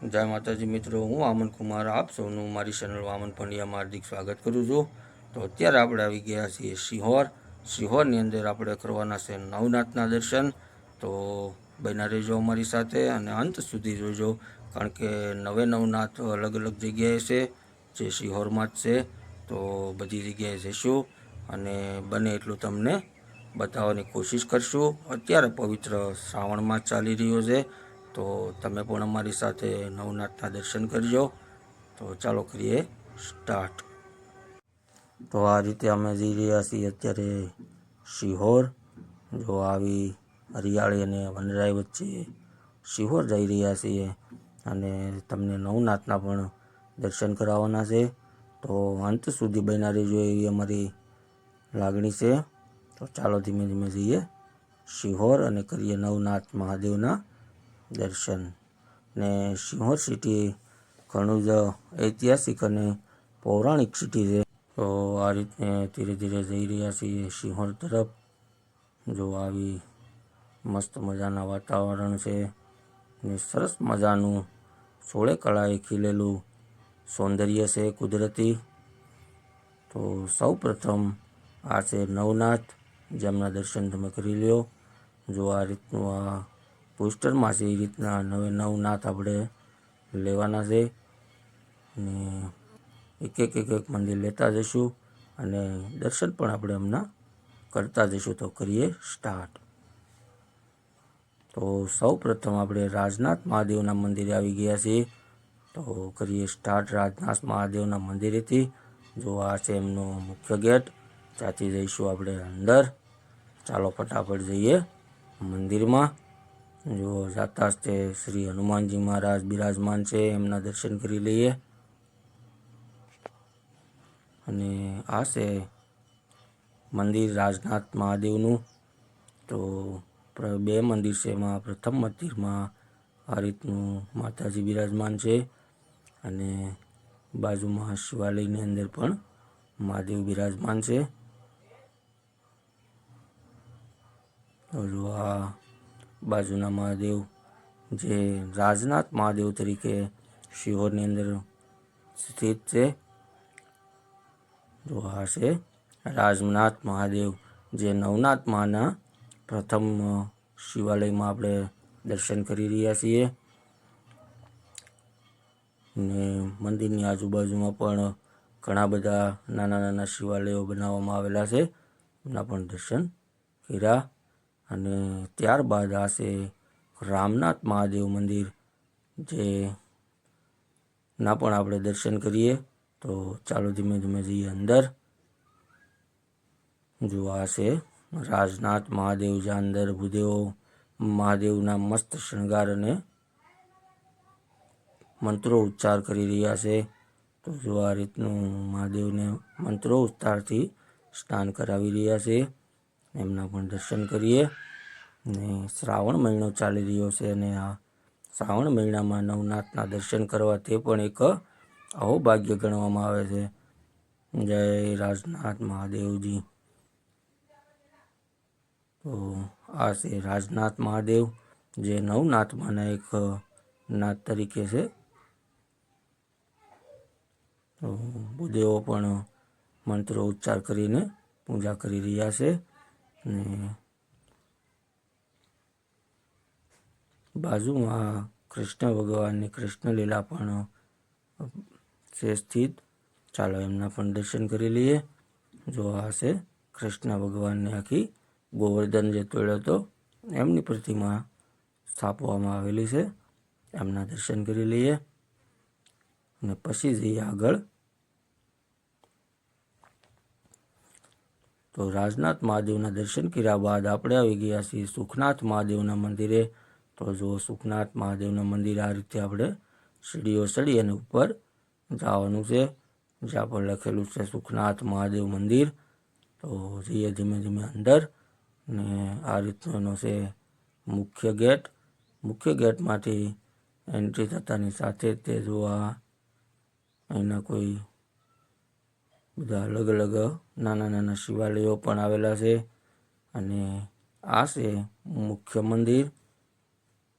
જય માતાજી મિત્રો, હું આમન કુમાર આપ સૌનું મારી ચેનલ વામન પંડ્યામાં હાર્દિક સ્વાગત કરું છું. તો અત્યારે આપણે આવી ગયા છીએ સિહોર સિહોરની અંદર આપણે કરવાના છે નવનાથના દર્શન. તો બન્યા રહેજો અમારી સાથે અને અંત સુધી જોજો, કારણ કે નવે નવનાથ અલગ અલગ જગ્યાએ છે, જે સિહોરમાં જ છે. તો બધી જગ્યાએ જઈશું અને બને એટલું તમને બતાવવાની કોશિશ કરશું. અત્યારે પવિત્ર શ્રાવણમાં ચાલી રહ્યો છે. તો તમે પણ અમારી સાથે નવનાથના દર્શન કરજો. તો ચાલો કરીએ સ્ટાર્ટ. તો આ રીતે અમે જઈ રહ્યા છીએ અત્યારે શિહોર. જો આવી હરિયાળી અને વનરાઈ વચ્ચે શિહોર જઈ રહ્યા છીએ અને તમને નવનાથના પણ દર્શન કરાવવાના છે. તો અંત સુધી બના રહેજો એવી અમારી લાગણી છે. તો ચાલો ધીમે ધીમે જઈએ. શિહોર અને કરીએ નવનાથ મહાદેવના દર્શન. ને સિંહોર સિટી ઘણું જ ઐતિહાસિક અને પૌરાણિક સિટી છે. તો આ રીતને ધીરે ધીરે જઈ રહ્યા છીએ સિંહોર તરફ. જો આવી મસ્ત મજાના વાતાવરણ છે ને સરસ મજાનું સોળે કળાએ ખીલેલું સૌંદર્ય છે કુદરતી. તો સૌ પ્રથમ આ છે નવનાથ. જેમના દર્શન તમે કરી લ્યો. જો આ રીતનું આ પોસ્ટરમાં છે એ રીતના નવે નવનાથ આપણે લેવાના છે. અને એક એક એક એક મંદિર લેતા જઈશું અને દર્શન પણ આપણે હમણાં કરતા જઈશું તો કરીએ સ્ટાર્ટ તો સૌ પ્રથમ આપણે રાજનાથ મહાદેવના મંદિરે આવી ગયા છીએ. તો કરીએ સ્ટાર્ટ રાજનાથ મહાદેવના મંદિરેથી. જો આ છે એમનો મુખ્ય ગેટ, ત્યાંથી જઈશું આપણે અંદર. ચાલો ફટાફટ જઈએ મંદિરમાં. જો જાતા શ્રી હનુમાનજી મહારાજ બિરાજમાન છે, એમના દર્શન કરી લઈએ. અને આ છે મંદિર રાજનાથ મહાદેવનું. તો બે મંદિર છે એમાં. પ્રથમ મંદિરમાં આ રીતનું માતાજી બિરાજમાન છે અને બાજુમાં શિવાલયની અંદર પણ મહાદેવ બિરાજમાન છે. જો આ બાજુના મહાદેવ, જે રાજનાથ મહાદેવ તરીકે શિહોરની અંદર સ્થિત છે. જો આ છે રાજનાથ મહાદેવ, જે નવનાથ માના પ્રથમ શિવાલયમાં આપણે દર્શન કરી રહ્યા છીએ. ને મંદિરની આજુબાજુમાં પણ ઘણા બધા નાના નાના શિવાલયો બનાવવામાં આવેલા છે. એમના પણ દર્શન કર્યા. અને ત્યારબાદ આ રામનાથ મહાદેવ મંદિર, જે ના પણ આપણે દર્શન કરીએ, તો ચાલો ધીમે ધીમે જઈએ અંદર. જો આ છે રાજનાથ મહાદેવ જ્યાં અંદર ભૂદેવો, મહાદેવના મસ્ત શણગાર અને મંત્રો ઉચ્ચાર કરી રહ્યા છે, તો જો આ રીતનું મહાદેવને મંત્રો ઉચ્ચારથી સ્નાન કરાવી રહ્યા છે. એમના પણ દર્શન કરીએ. ને શ્રાવણ મહિનો ચાલી રહ્યો છે અને આ શ્રાવણ મહિનામાં નવનાથના દર્શન કરવા તે પણ એક અહોભાગ્ય ગણવામાં આવે છે. જય રાજનાથ મહાદેવજી. તો આ છે રાજનાથ મહાદેવ, જે નવનાથમાંના એક નાથ તરીકે છે. તો ભૂદેવો પણ મંત્રો ઉચ્ચાર કરીને પૂજા કરી રહ્યા છે. બાજુમાં કૃષ્ણ ભગવાનની કૃષ્ણ લીલા પણ છે સ્થિત. ચાલો એમના પણ દર્શન કરી લઈએ. જો આ છે કૃષ્ણ ભગવાનની આખી ગોવર્ધન જે તોડ્યો હતો, એમની પ્રતિમા સ્થાપવામાં આવેલી છે. એમના દર્શન કરી લઈએ. અને પછી જઈએ આગળ. તો રાજનાથ મહાદેવના દર્શન કર્યા બાદ આપણે આવી ગયા છીએ સુખનાથ મહાદેવના મંદિરે. તો જો સુખનાથ મહાદેવના મંદિર આ રીતે આપણે સીડીઓ ચડી અને ઉપર જવાનું છે. જ્યાં પર લખેલું છે સુખનાથ મહાદેવ મંદિર. તો જઈએ ધીમે ધીમે અંદર ને આ રીતનો એનો છે મુખ્ય ગેટ. મુખ્ય ગેટમાંથી એન્ટ્રી થતાની સાથે તે જોવા અહીંના કોઈ બધા અલગ અલગ નાના નાના શિવાલયો પણ આવેલા છે અને આ છે મુખ્ય મંદિર.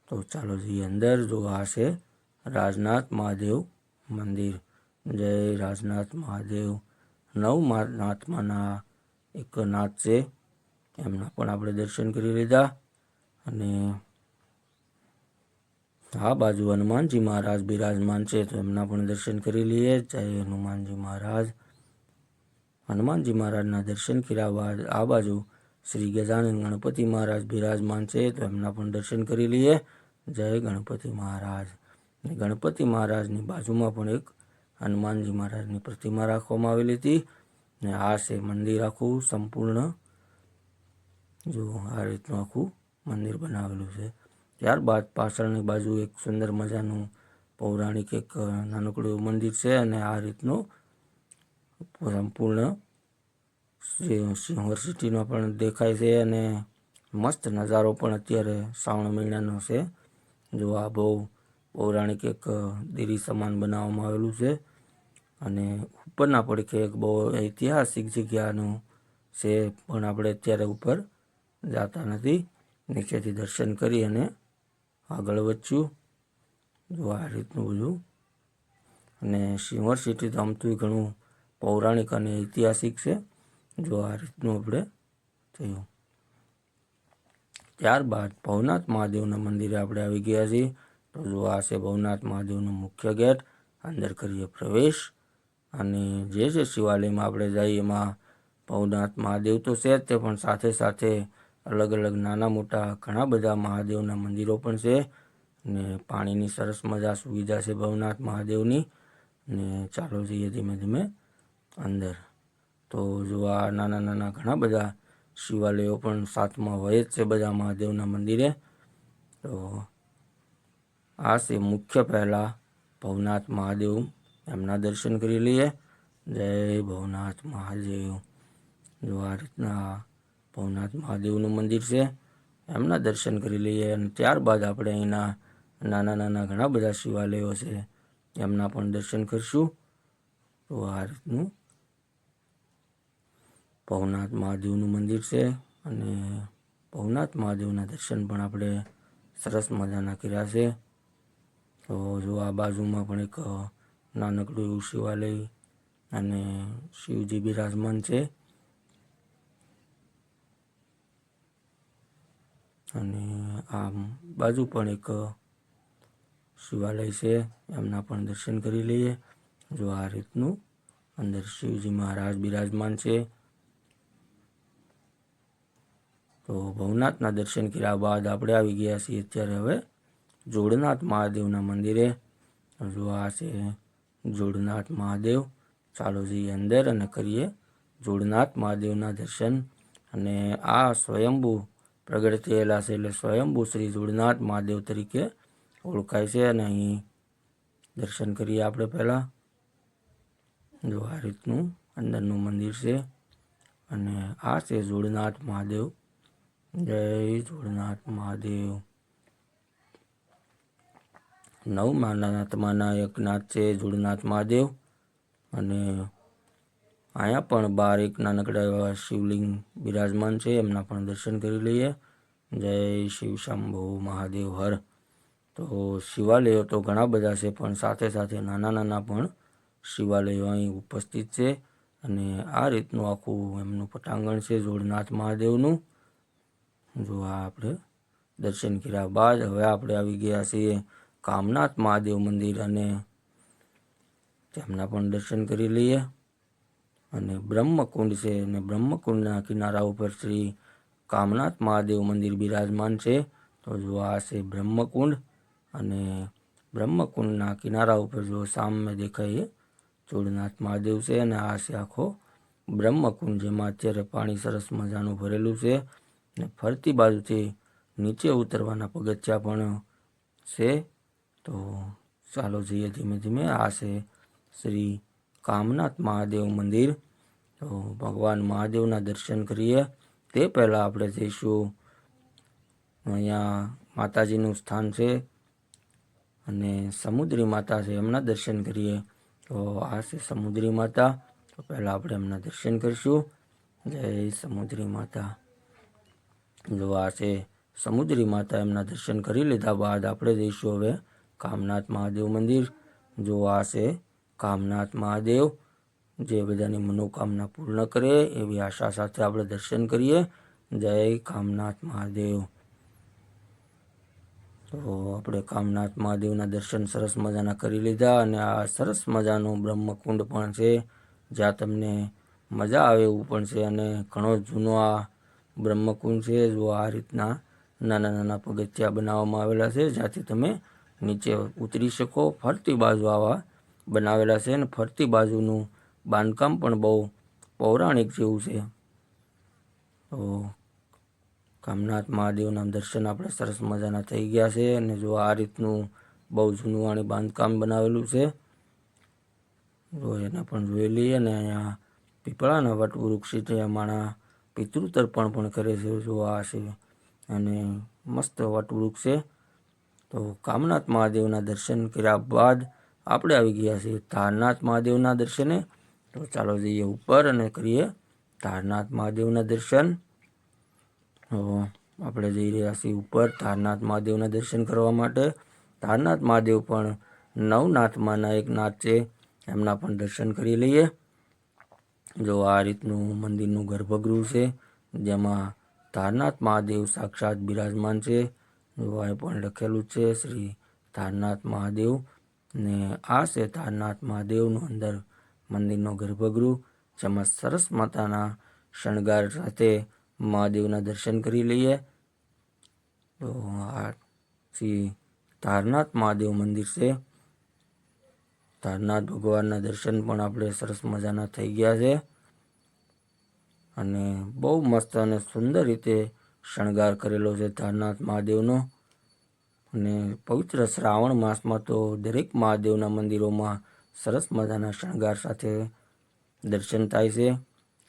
તો ચાલો જઈએ અંદર. જો આ છે રાજનાથ મહાદેવ મંદિર. જય રાજનાથ મહાદેવ. નવ મા- નાથમાંના એક નાથ છે. એમના પણ આપણે દર્શન કરી લીધા. અને આ બાજુ હનુમાનજી મહારાજ બિરાજમાન છે, તો એમના પણ દર્શન કરી લઈએ. જય હનુમાનજી મહારાજ. હનુમાનજી મહારાજના દર્શન કર્યા બાદ આ બાજુ શ્રી ગજાનંદ ગણપતિ મહારાજ બિરાજમાન છે, તો એમના પણ દર્શન કરી લઈએ. જય ગણપતિ મહારાજ. ગણપતિ મહારાજની બાજુમાં પણ એક હનુમાનજી મહારાજની પ્રતિમા રાખવામાં આવેલી હતી. ને આ છે મંદિર આખું સંપૂર્ણ. જો આ રીતનું આખું મંદિર બનાવેલું છે. ત્યારબાદ પાછળની બાજુ એક સુંદર મજાનું પૌરાણિક એક નાનકડું મંદિર છે અને આ રીતનું સંપૂર્ણ સિંહ- સિંહોર સિટીનો પણ દેખાય છે અને મસ્ત નજારો પણ અત્યારે શ્રાવણ મહિનાનો છે. જો આ બહુ પૌરાણિક એક દેરી સમાન બનાવવામાં આવેલું છે અને ઉપરના પડખે એક બહુ ઐતિહાસિક જગ્યાનું છે પણ આપણે અત્યારે ઉપર જતા નથી. નીચેથી દર્શન કરી અને આગળ વધશું. જો આ રીતનું બધું. અને સિંહર સિટી તો આમ તો ઘણું પૌરાણિક અને ઐતિહાસિક છે. જો આ રીતનું આપણે થયું. ત્યારબાદ ભવનાથ મહાદેવના મંદિરે આપણે આવી ગયા છીએ. તો જો આ છે ભવનાથ મહાદેવનો મુખ્ય ગેટ, અંદર કરીએ પ્રવેશ. અને જે છે શિવાલયમાં આપણે જઈએ, એમાં ભવનાથ મહાદેવ તો છે જ તે, પણ સાથે સાથે અલગ અલગ નાના મોટા ઘણા બધા મહાદેવના મંદિરો પણ છે. ને પાણીની સરસ મજા સુવિધા છે ભવનાથ મહાદેવની. ને ચાલો જઈએ ધીમે ધીમે અંદર. તો જો આ નાના નાના ઘણા બધા શિવાલયો પણ સાતમાં હોય જ છે બધા મહાદેવના મંદિરે. તો આ છે મુખ્ય પહેલાં ભવનાથ મહાદેવ. એમના દર્શન કરી લઈએ. જય ભવનાથ મહાદેવ. જો આ રીતના ભવનાથ મહાદેવનું મંદિર છે, એમના દર્શન કરી લઈએ. અને ત્યારબાદ આપણે અહીંના નાના નાના ઘણા બધા શિવાલયો છે, એમના પણ દર્શન કરીશું. તો આ રીતનું ભવનાથ મહાદેવનું મંદિર છે અને ભવનાથ મહાદેવના દર્શન પણ આપણે સરસ મજાના કર્યા છે. તો જો આ બાજુમાં પણ એક નાનકડું એવું શિવાલય અને શિવજી બિરાજમાન છે. અને આમ બાજુ પણ એક શિવાલય છે, એમના પણ દર્શન કરી લઈએ. જો આ રીતનું અંદર શિવજી મહારાજ બિરાજમાન છે. તો ભવનાથના દર્શન કર્યા બાદ આપણે આવી ગયા છીએ અત્યારે હવે જોડનાથ મહાદેવના મંદિરે. જો આ છે જોડનાથ મહાદેવ. ચાલો જઈએ અંદર અને કરીએ જોડનાથ મહાદેવના દર્શન. અને આ સ્વયંભુ પ્રગટ થયેલા છે એટલે સ્વયંભુ શ્રી જોડનાથ મહાદેવ તરીકે ઓળખાય છે અને અહીં દર્શન કરીએ આપણે પહેલાં. જો આ રીતનું અંદરનું મંદિર છે. અને આ છે જોડનાથ મહાદેવ. જય જોડનાથ મહાદેવ. નવ માનાત્માના એક નાથ છે જોડનાથ મહાદેવ. અને અહીંયા પણ બાર એક નાનકડા એવા શિવલિંગ બિરાજમાન છે, એમના પણ દર્શન કરી લઈએ. જય શિવ શંભુ મહાદેવ હર. તો શિવાલયો તો ઘણા બધા છે, પણ સાથે સાથે નાના નાના પણ શિવાલયો અહીં ઉપસ્થિત છે. અને આ રીતનું આખું એમનું પટાંગણ છે જોડનાથ મહાદેવનું. જો આપણે દર્શન કર્યા બાદ હવે આપણે આવી ગયા છીએ કામનાથ મહાદેવ મંદિર અને તેમના પણ દર્શન કરી લઈએ. અને બ્રહ્મકુંડ છે અને બ્રહ્મકુંડના કિનારા ઉપર શ્રી કામનાથ મહાદેવ મંદિર બિરાજમાન છે. તો જો આ છે બ્રહ્મકુંડ અને બ્રહ્મકુંડના કિનારા ઉપર જો સામે દેખાય ચોડનાથ મહાદેવ છે અને આ છે આખો બ્રહ્મકુંડ જેમાં અત્યારે પાણી સરસ મજાનું ભરેલું છે. ને ફરતી બાજુથી નીચે ઉતરવાના પગથિયા પણ છે. તો ચાલો જઈએ ધીમે ધીમે. આ છે શ્રી કામનાથ મહાદેવ મંદિર. તો ભગવાન મહાદેવના દર્શન કરીએ. તે પહેલાં આપણે જઈશું અહીંયા માતાજીનું સ્થાન છે અને સમુદ્રી માતા છે, એમના દર્શન કરીએ. તો આ છે સમુદ્રી માતા. તો પહેલાં આપણે એમના દર્શન કરીશું. જય સમુદ્રી માતા. છે. સમુદ્રી માતા એમના દર્શન કરી લીધા બાદ આપણે જઈશું હવે કામનાથ મહાદેવ મંદિર. જો આ છે કામનાથ મહાદેવ જે બધાની મનોકામના પૂર્ણ કરે એવી આશા સાથે આપણે દર્શન કરીએ. જય કામનાથ મહાદેવ. તો આપણે કામનાથ મહાદેવના દર્શન સરસ મજાના કરી લીધા અને આ સરસ મજાનું બ્રહ્મકુંડ પણ છે. જ્યાં તમને મજા આવે એવું પણ છે અને ઘણો જૂનો આ બ્રહ્મકુંડ છે, જો આ રીતના નાના નાના પગથિયા બનાવવામાં આવેલા છે જ્યાંથી તમે નીચે ઉતરી શકો. ફરતી બાજુ આવા બનાવેલા છે અને ફરતી બાજુનું બાંધકામ પણ બહુ પૌરાણિક જેવું છે. તો કામનાથ મહાદેવના દર્શન આપણે સરસ મજાના થઈ ગયા છે અને જો આ રીતનું બહુ જૂનું આણે બાંધકામ બનાવેલું છે, જો એને પણ જોઈ લઈએ અને અહીંયા પીપળાના વટવૃક્ષ છે અમારા પિતૃ તર્પણ પણ કરે છે, જો આ છે. અને મસ્ત વટવૃક્ષ છે. તો કામનાથ મહાદેવના દર્શન કર્યા બાદ આપણે આવી ગયા છીએ તારનાથ મહાદેવના દર્શને. તો ચાલો જઈએ ઉપર અને કરીએ તારનાથ મહાદેવના દર્શન. તો આપણે જઈ રહ્યા છીએ ઉપર તારનાથ મહાદેવના દર્શન કરવા માટે. તારનાથ મહાદેવ પણ નવનાથમાંના એક નાથ છે. એમના પણ દર્શન કરી લઈએ. જો આ રીતનું મંદિરનું ગર્ભગૃહ છે, જેમાં તારનાથ મહાદેવ સાક્ષાત બિરાજમાન છે. જો આ પણ લખેલું છે, શ્રી તારનાથ મહાદેવ. ને આ છે તારનાથ મહાદેવનું અંદર મંદિરનો ગર્ભગૃહ, જેમાં સરસ માતાના શણગાર સાથે મહાદેવના દર્શન કરી લઈએ. તો આ શ્રી તારનાથ મહાદેવ મંદિર છે. તારનાથ ભગવાનના દર્શન પણ આપણે સરસ મજાના થઈ ગયા છે. અને બહુ મસ્ત અને સુંદર રીતે શણગાર કરેલો છે તારનાથ મહાદેવનો. અને પવિત્ર શ્રાવણ માસમાં તો દરેક મહાદેવના મંદિરોમાં સરસ મજાના શણગાર સાથે દર્શન થાય છે.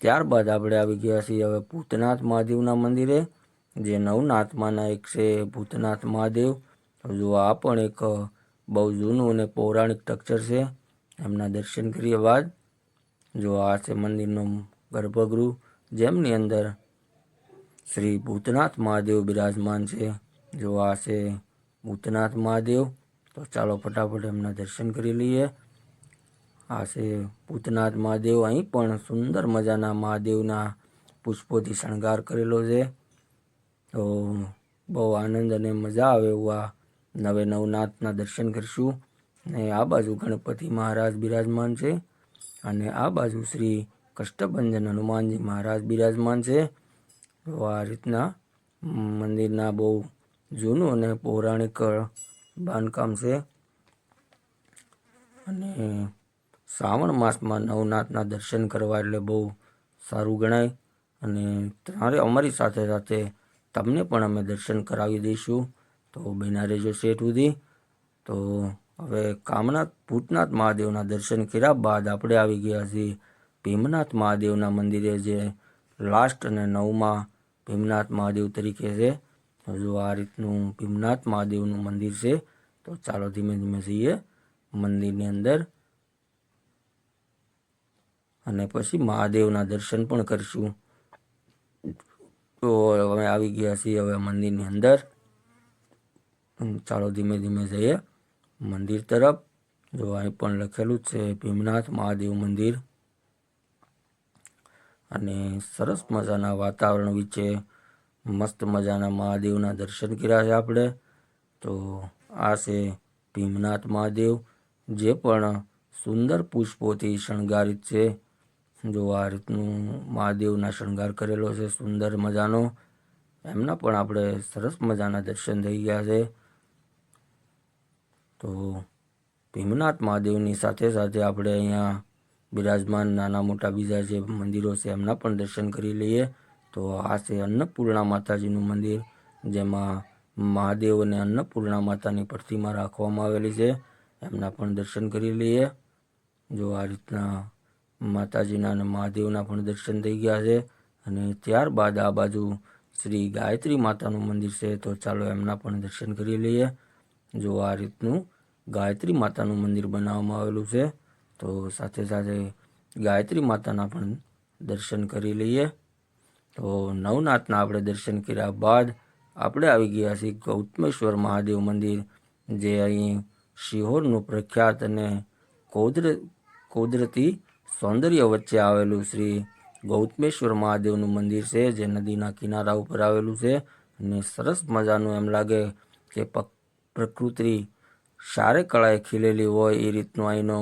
ત્યારબાદ આપણે આવી ગયા છીએ હવે ભૂતનાથ મહાદેવના મંદિરે, જે નવનાથમાંના એક છે ભૂતનાથ મહાદેવ. જો આ પણ એક બહુ જૂનું અને પૌરાણિક સ્ટ્રક્ચર છે. એમના દર્શન કર્યા બાદ જો આ છે મંદિરનો ગર્ભગૃહ, જેમની અંદર શ્રી ભૂતનાથ મહાદેવ બિરાજમાન છે. જો આ છે ભૂતનાથ મહાદેવ, તો ચાલો ફટાફટ એમના દર્શન કરી લઈએ. આ છે ભૂતનાથ મહાદેવ અહીં પણ સુંદર મજાના મહાદેવના પુષ્પોથી શણગાર કરેલો છે. તો બહુ આનંદ અને મજા આવે એવું આ નવે નવનાથના દર્શન કરીશું. અને આ બાજુ ગણપતિ મહારાજ બિરાજમાન છે. અને આ બાજુ શ્રી કષ્ટભંજન હનુમાનજી મહારાજ બિરાજમાન છે. તો આ રીતના મંદિરના બહુ જૂનું અને પૌરાણિક બાંધકામ છે. અને શ્રાવણ માસમાં નવનાથના દર્શન કરવા એટલે બહુ સારું ગણાય. અને તમારે અમારી સાથે સાથે તમને પણ અમે દર્શન કરાવી દઈશું. તો બન્યા રહેજો શેઠ સુધી. તો હવે કામનાથ, ભૂતનાથ મહાદેવના દર્શન કર્યા બાદ આપણે આવી ગયા છીએ ભીમનાથ મહાદેવના મંદિરે, જે લાસ્ટ અને નવમાં ભીમનાથ મહાદેવ તરીકે છે. જો આ રીતનું ભીમનાથ મહાદેવનું મંદિર છે, તો ચાલો ધીમે ધીમે જઈએ મંદિરની અંદર. અને પછી મહાદેવના દર્શન પણ કરીશું. તો અમે આવી ગયા છીએ હવે મંદિરની અંદર. ચાલો ધીમે ધીમે જઈએ. મંદિર તરફ. જો અહીં પણ લખેલું છે, ભીમનાથ મહાદેવ મંદિર. અને સરસ મજાના વાતાવરણ વિશે મસ્ત મજાના મહાદેવના દર્શન કર્યા છે આપણે. તો આ છે ભીમનાથ મહાદેવ, જે પણ સુંદર પુષ્પોથી શણગારિત છે. જો આ રીતનું મહાદેવના શણગાર કરેલો છે, સુંદર મજાનો. એમના પણ આપણે સરસ મજાના દર્શન થઈ ગયા છે. તો ભીમનાથ મહાદેવની સાથે સાથે આપણે અહીંયા બિરાજમાન નાના મોટા બીજા જે મંદિરો છે, એમના પણ દર્શન કરી લઈએ. તો આ છે અન્નપૂર્ણા માતાજીનું મંદિર, જેમાં મહાદેવ અને અન્નપૂર્ણા માતાની પ્રતિમા રાખવામાં આવેલી છે. એમના પણ દર્શન કરી લઈએ. જો આ રીતના માતાજીના અને મહાદેવના પણ દર્શન થઈ ગયા છે. અને ત્યારબાદ આ બાજુ શ્રી ગાયત્રી માતાનું મંદિર છે, તો ચાલો એમના પણ દર્શન કરી લઈએ. જો આ રીતનું ગાયત્રી માતાનું મંદિર બનાવવામાં આવેલું છે. તો સાથે સાથે ગાયત્રી માતાના પણ દર્શન કરી લઈએ. તો નવનાથના આપણે દર્શન કર્યા બાદ આપણે આવી ગયા છીએ ગૌતમેશ્વર મહાદેવ મંદિર, જે અહીં શિહોરનું પ્રખ્યાત અને કોદર કુદરતી સૌંદર્ય વચ્ચે આવેલું શ્રી ગૌતમેશ્વર મહાદેવનું મંદિર છે, જે નદીના કિનારા ઉપર આવેલું છે. અને સરસ મજાનું એમ લાગે કે પ્રકૃતિ સારે કળાએ ખીલેલી હોય એ રીતનો અહીંનો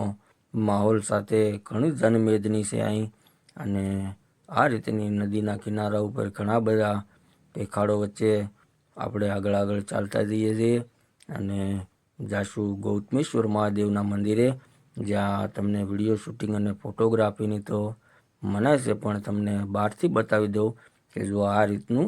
માહોલ સાથે ઘણી જનમેદની છે અહીં અને આ રીતની નદીના કિનારા ઉપર ઘણા બધા પેખાડો વચ્ચે આપણે આગળ આગળ ચાલતા જઈએ છીએ. અને જાશું ગૌતમેશ્વર મહાદેવના મંદિરે જ્યાં તમને વીડિયો શૂટિંગ અને ફોટોગ્રાફીની તો મનાય છે, પણ તમને બહારથી બતાવી દઉં કે જો આ રીતનું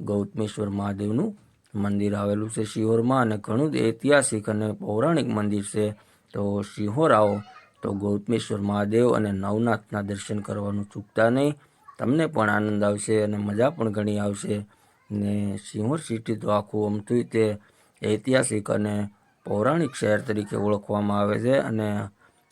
ગૌતમેશ્વર મહાદેવનું મંદિર આવેલું છે શિહોરમાં અને ઘણું જ ઐતિહાસિક અને પૌરાણિક મંદિર છે. તો શિહોર આવો. તો ગૌતમેશ્વર મહાદેવ અને નવનાથના દર્શન કરવાનું ચૂકતા નહીં. તમને પણ આનંદ આવશે અને મજા પણ ઘણી આવશે. ને સિંહોર સિટી તો આખું અમથું તે ઐતિહાસિક અને પૌરાણિક શહેર તરીકે ઓળખવામાં આવે છે અને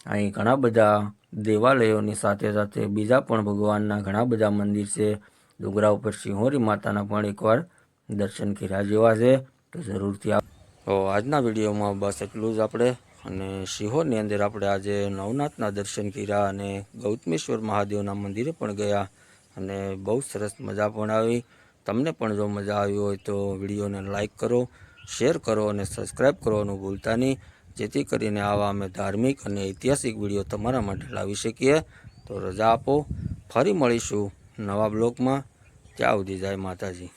અહીં ઘણા બધા દેવાલયોની સાથે સાથે બીજા પણ ભગવાનના ઘણા બધા મંદિર છે. ડુંગરા ઉપર સિંહોરી માતાના પણ એકવાર દર્શન કર્યા જેવા છે, તો જરૂરથી આવો. આજના વિડીયોમાં બસ એટલું જ આપણે. અને સિંહોરની અંદર આપણે આજે નવનાથના દર્શન કર્યા અને ગૌતમેશ્વર મહાદેવના મંદિરે પણ ગયા અને બહુ સરસ મજા પણ આવી. તમને પણ જો મજા આવી હોય તો વિડીયોને લાઈક કરો, શેર કરો અને સબસ્ક્રાઈબ કરવાનું ભૂલતા નહીં. જેથી કરીને આવા અમે ધાર્મિક અને ઐતિહાસિક વીડિયો તમારા માટે લાવી શકીએ. તો રજા આપો. ફરી મળીશું નવા બ્લોગમાં. ત્યાં સુધી જય માતાજી.